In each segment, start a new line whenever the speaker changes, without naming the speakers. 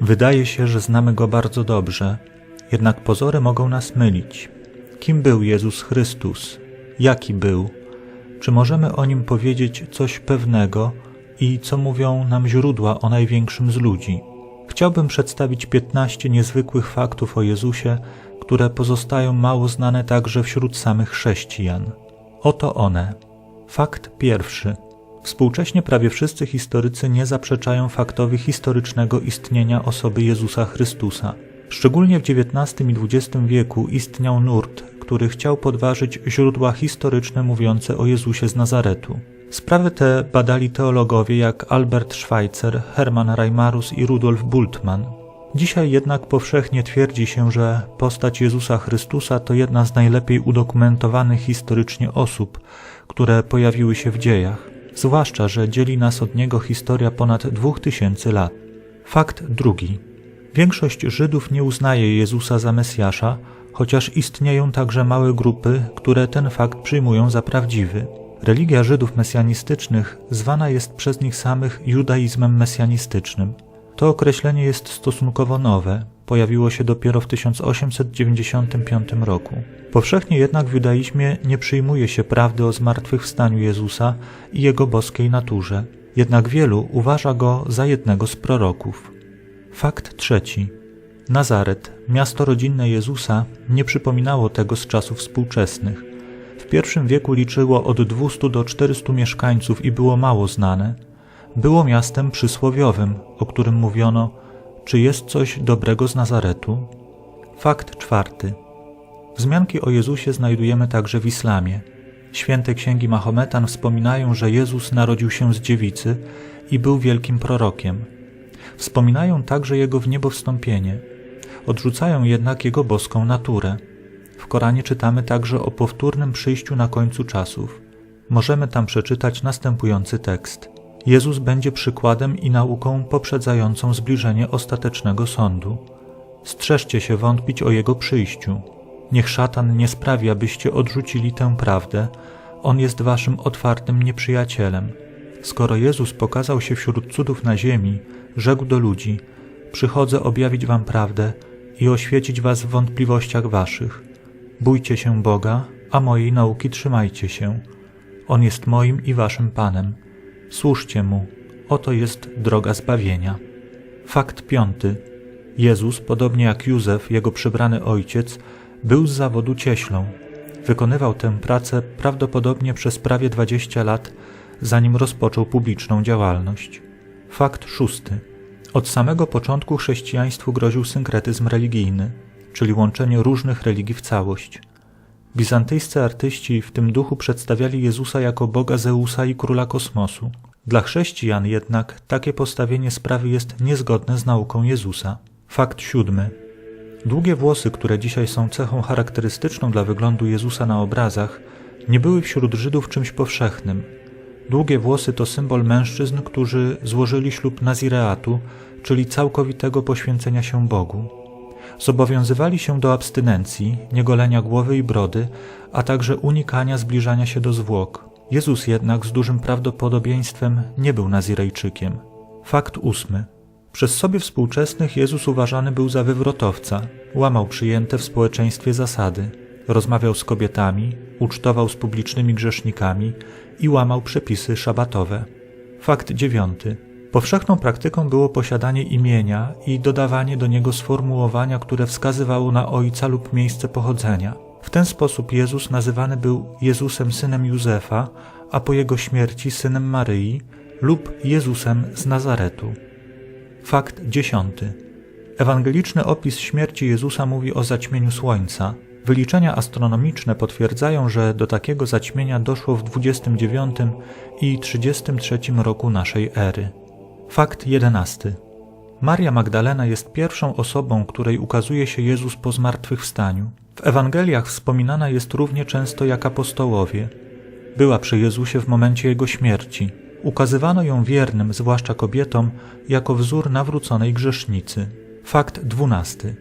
Wydaje się, że znamy go bardzo dobrze, jednak pozory mogą nas mylić. Kim był Jezus Chrystus? Jaki był? Czy możemy o nim powiedzieć coś pewnego i co mówią nam źródła o największym z ludzi? Chciałbym przedstawić 15 niezwykłych faktów o Jezusie, które pozostają mało znane także wśród samych chrześcijan. Oto one. Fakt pierwszy. Współcześnie prawie wszyscy historycy nie zaprzeczają faktowi historycznego istnienia osoby Jezusa Chrystusa. Szczególnie w XIX i XX wieku istniał nurt, który chciał podważyć źródła historyczne mówiące o Jezusie z Nazaretu. Sprawy te badali teologowie jak Albert Schweitzer, Hermann Reimarus i Rudolf Bultmann. Dzisiaj jednak powszechnie twierdzi się, że postać Jezusa Chrystusa to jedna z najlepiej udokumentowanych historycznie osób, które pojawiły się w dziejach, zwłaszcza, że dzieli nas od niego historia ponad dwóch tysięcy lat. Fakt drugi. Większość Żydów nie uznaje Jezusa za Mesjasza, chociaż istnieją także małe grupy, które ten fakt przyjmują za prawdziwy. Religia Żydów mesjanistycznych zwana jest przez nich samych judaizmem mesjanistycznym. To określenie jest stosunkowo nowe, pojawiło się dopiero w 1895 roku. Powszechnie jednak w judaizmie nie przyjmuje się prawdy o zmartwychwstaniu Jezusa i jego boskiej naturze, jednak wielu uważa go za jednego z proroków. Fakt trzeci. Nazaret, miasto rodzinne Jezusa, nie przypominało tego z czasów współczesnych. W pierwszym wieku liczyło od 200 do 400 mieszkańców i było mało znane. Było miastem przysłowiowym, o którym mówiono, czy jest coś dobrego z Nazaretu? Fakt czwarty. Wzmianki o Jezusie znajdujemy także w islamie. Święte księgi Mahometan wspominają, że Jezus narodził się z dziewicy i był wielkim prorokiem. Wspominają także jego wniebowstąpienie. Odrzucają jednak jego boską naturę. W Koranie czytamy także o powtórnym przyjściu na końcu czasów. Możemy tam przeczytać następujący tekst. Jezus będzie przykładem i nauką poprzedzającą zbliżenie ostatecznego sądu. Strzeżcie się wątpić o Jego przyjściu. Niech szatan nie sprawi, abyście odrzucili tę prawdę. On jest waszym otwartym nieprzyjacielem. Skoro Jezus pokazał się wśród cudów na ziemi, rzekł do ludzi: Przychodzę objawić wam prawdę i oświecić was w wątpliwościach waszych. Bójcie się Boga, a mojej nauki trzymajcie się. On jest moim i waszym Panem. Służcie mu, oto jest droga zbawienia. Fakt piąty. Jezus, podobnie jak Józef, jego przybrany ojciec, był z zawodu cieślą. Wykonywał tę pracę prawdopodobnie przez prawie 20 lat, zanim rozpoczął publiczną działalność. Fakt szósty. Od samego początku chrześcijaństwu groził synkretyzm religijny, czyli łączenie różnych religii w całość. Bizantyjscy artyści w tym duchu przedstawiali Jezusa jako Boga Zeusa i króla kosmosu. Dla chrześcijan jednak takie postawienie sprawy jest niezgodne z nauką Jezusa. Fakt siódmy. Długie włosy, które dzisiaj są cechą charakterystyczną dla wyglądu Jezusa na obrazach, nie były wśród Żydów czymś powszechnym. Długie włosy to symbol mężczyzn, którzy złożyli ślub nazireatu, czyli całkowitego poświęcenia się Bogu. Zobowiązywali się do abstynencji, niegolenia głowy i brody, a także unikania zbliżania się do zwłok. Jezus jednak z dużym prawdopodobieństwem nie był Nazirejczykiem. Fakt ósmy. Przez sobie współczesnych Jezus uważany był za wywrotowca, łamał przyjęte w społeczeństwie zasady, rozmawiał z kobietami, ucztował z publicznymi grzesznikami i łamał przepisy szabatowe. Fakt dziewiąty. Powszechną praktyką było posiadanie imienia i dodawanie do niego sformułowania, które wskazywało na ojca lub miejsce pochodzenia. W ten sposób Jezus nazywany był Jezusem synem Józefa, a po jego śmierci synem Maryi lub Jezusem z Nazaretu. Fakt dziesiąty. Ewangeliczny opis śmierci Jezusa mówi o zaćmieniu słońca. Wyliczenia astronomiczne potwierdzają, że do takiego zaćmienia doszło w 29 i 33 roku naszej ery. Fakt jedenasty. Maria Magdalena jest pierwszą osobą, której ukazuje się Jezus po zmartwychwstaniu. W Ewangeliach wspominana jest równie często jak apostołowie. Była przy Jezusie w momencie Jego śmierci. Ukazywano ją wiernym, zwłaszcza kobietom, jako wzór nawróconej grzesznicy. Fakt dwunasty.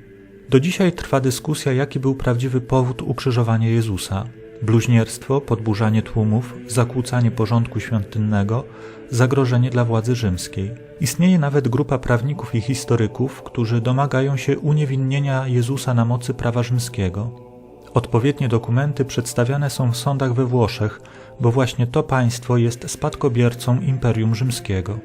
Do dzisiaj trwa dyskusja, jaki był prawdziwy powód ukrzyżowania Jezusa. Bluźnierstwo, podburzanie tłumów, zakłócanie porządku świątynnego, zagrożenie dla władzy rzymskiej. Istnieje nawet grupa prawników i historyków, którzy domagają się uniewinnienia Jezusa na mocy prawa rzymskiego. Odpowiednie dokumenty przedstawiane są w sądach we Włoszech, bo właśnie to państwo jest spadkobiercą Imperium Rzymskiego.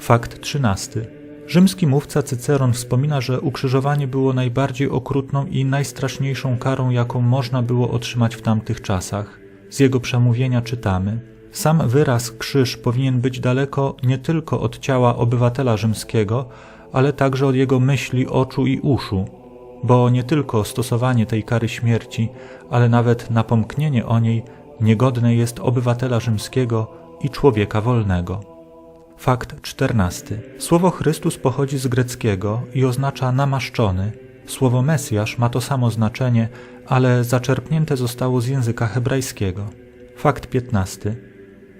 Fakt 13. Rzymski mówca Cyceron wspomina, że ukrzyżowanie było najbardziej okrutną i najstraszniejszą karą, jaką można było otrzymać w tamtych czasach. Z jego przemówienia czytamy: Sam wyraz krzyż powinien być daleko nie tylko od ciała obywatela rzymskiego, ale także od jego myśli, oczu i uszu, bo nie tylko stosowanie tej kary śmierci, ale nawet napomknienie o niej niegodne jest obywatela rzymskiego i człowieka wolnego. Fakt 14. Słowo Chrystus pochodzi z greckiego i oznacza namaszczony. Słowo Mesjasz ma to samo znaczenie, ale zaczerpnięte zostało z języka hebrajskiego. Fakt 15.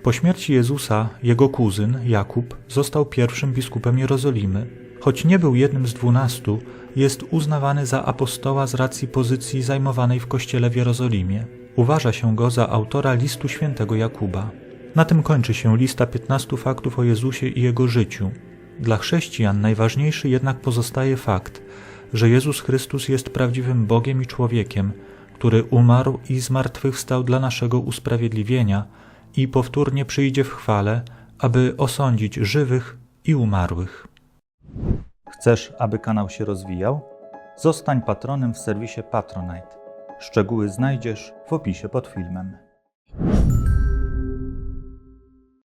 Po śmierci Jezusa jego kuzyn, Jakub, został pierwszym biskupem Jerozolimy. Choć nie był jednym z dwunastu, jest uznawany za apostoła z racji pozycji zajmowanej w kościele w Jerozolimie. Uważa się go za autora listu świętego Jakuba. Na tym kończy się lista 15 faktów o Jezusie i jego życiu. Dla chrześcijan najważniejszy jednak pozostaje fakt, że Jezus Chrystus jest prawdziwym Bogiem i człowiekiem, który umarł i zmartwychwstał dla naszego usprawiedliwienia i powtórnie przyjdzie w chwale, aby osądzić żywych i umarłych. Chcesz, aby kanał się rozwijał? Zostań patronem w serwisie Patronite. Szczegóły znajdziesz w opisie pod filmem.